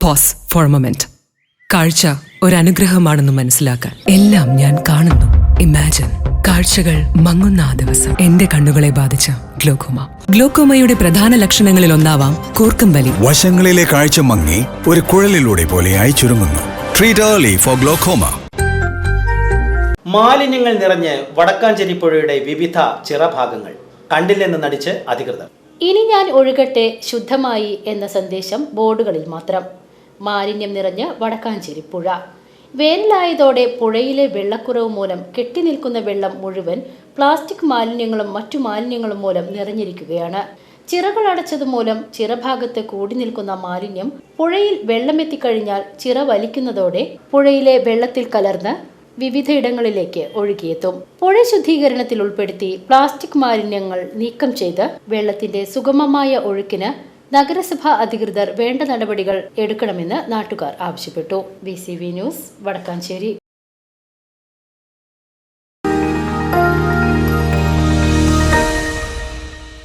Pose four moment കാഴ്ച അനുഗ്രഹമാണെന്ന് മനസ്സിലാക്കാൻ എല്ലാം ഞാൻ കാണുന്നു. ഇമാജിൻ കാഴ്ചകൾ മങ്ങുന്ന ആ ദിവസം. എന്റെ കണ്ണുകളെ ബാധിച്ച ഗ്ലോക്കോമ. ഗ്ലോക്കോമയുടെ പ്രധാന ലക്ഷണങ്ങളിൽ ഒന്നാവാം കൂർക്കം വലി വശങ്ങളിലെ കാഴ്ച മങ്ങി ഒരു കുഴലിലൂടെ പോലെയായി ചുരുങ്ങുന്നു. ട്രീറ്റ് ഏർലി ഫോർ ഗ്ലോക്കോമ മാലിന്യങ്ങൾ നിറഞ്ഞ് വടക്കാഞ്ചേരി പുഴയുടെ വിവിധ ചിറഭാഗങ്ങൾ. കണ്ടില്ലെന്ന് നടിച്ച് അധികൃതർ. ഇനി ഞാൻ ഒഴുകട്ടെ ശുദ്ധമായി എന്ന സന്ദേശം ബോർഡുകളിൽ മാത്രം. മാലിന്യം നിറഞ്ഞ് വടക്കാഞ്ചേരി പുഴ. വേനലായതോടെ പുഴയിലെ വെള്ളക്കുറവ് മൂലം കെട്ടിനിൽക്കുന്ന വെള്ളം മുഴുവൻ പ്ലാസ്റ്റിക് മാലിന്യങ്ങളും മറ്റു മാലിന്യങ്ങളും മൂലം നിറഞ്ഞിരിക്കുകയാണ്. ചിറകൾ അടച്ചതുമൂലം ചിറഭാഗത്ത് കൂടി നിൽക്കുന്ന മാലിന്യം പുഴയിൽ വെള്ളമെത്തിക്കഴിഞ്ഞാൽ ചിറ വലിക്കുന്നതോടെ പുഴയിലെ വെള്ളത്തിൽ കലർന്ന് വിവിധയിടങ്ങളിലേക്ക് ഒഴുകിയെത്തും. പുഴ ശുദ്ധീകരണത്തിൽ ഉൾപ്പെടുത്തി പ്ലാസ്റ്റിക് മാലിന്യങ്ങൾ നീക്കം ചെയ്ത് വെള്ളത്തിന്റെ സുഗമമായ ഒഴുക്കിന് നഗരസഭാ അധികൃതർ വേണ്ട നടപടികൾ എടുക്കണമെന്ന് നാട്ടുകാർ ആവശ്യപ്പെട്ടു. B news Vadakkanchery.